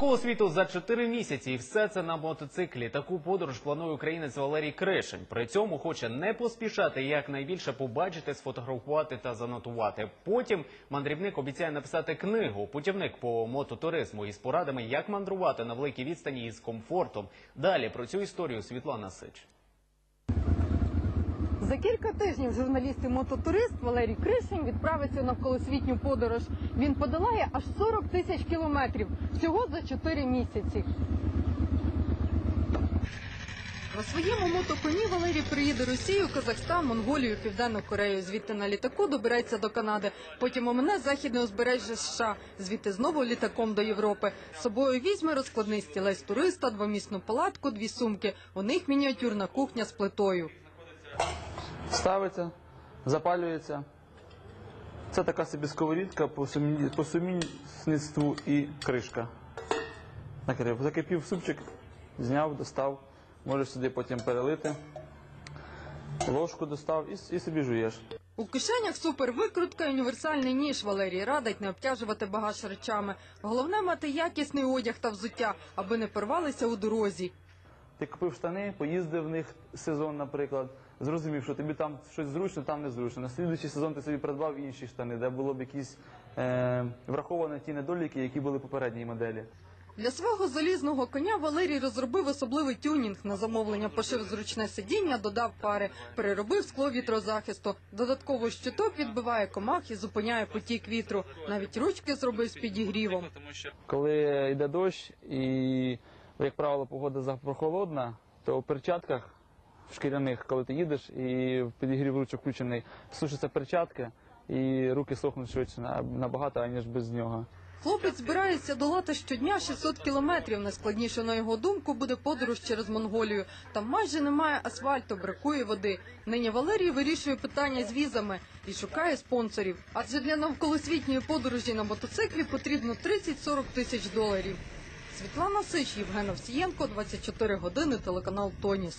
Коло світу за 4 місяці, і все це на мотоциклі. Таку подорож планує українець Валерій Кришин. При цьому хоче не поспішати якнайбільше побачити, сфотографувати та занотувати. Потім мандрівник обіцяє написати книгу Путівник по мототуризму із порадами, як мандрувати на великій відстані із комфортом. Далі про цю історію Світлана Сич. За кілька тижнів журналіст і мототурист Валерій Кришин відправиться у навколосвітню подорож. Він подолає аж 40 тисяч кілометрів всього за 4 місяці. На своєму мотоконі Валерій приїде Росію, Казахстан, Монголію, Південну Корею. Звідти на літаку добереться до Канади. Потім омине західне узбережжя США. Звідти знову літаком до Європи. З собою візьме розкладний стілець туриста, двомісну палатку, дві сумки. У них мініатюрна кухня з плитою. Ставиться, запалюється. Це така собі сковорідка по, сумі... сумісництву і кришка. Накрив. Закипів супчик, зняв, достав. Можеш сюди потім перелити. Ложку достав і собі жуєш. У кишенях супервикрутка і універсальний ніж. Валерій радить не обтяжувати багаж речами. Головне мати якісний одяг та взуття, аби не порвалися у дорозі. Ти купив штани, поїздив в них сезон, наприклад, зрозумів, що тобі там щось зручно, там не зручно. На слідуючий сезон ти собі придбав інші штани, де було б якісь е, враховані ті недоліки, які були в попередній моделі. Для свого залізного коня Валерій розробив особливий тюнінг. На замовлення пошив зручне сидіння, додав пари, переробив скло вітрозахисту. Додатково щиток відбиває комах і зупиняє потік вітру. Навіть ручки зробив з підігрівом. Коли йде дощ і, як правило, погода запрохолодна, то в перчатках в шкіряних, коли ти їдеш і підігрів ручок включений, сушаться перчатки і руки сохнуть швидше на- набагато, аніж без нього. Хлопець збирається долати щодня 600 кілометрів. Найскладніше, на його думку, буде подорож через Монголію. Там майже немає асфальту, бракує води. Нині Валерій вирішує питання з візами і шукає спонсорів. Адже для навколосвітньої подорожі на мотоциклі потрібно 30-40 тисяч доларів. Світлана Сич, Євген Овсієнко, 24 години, телеканал Тоніс.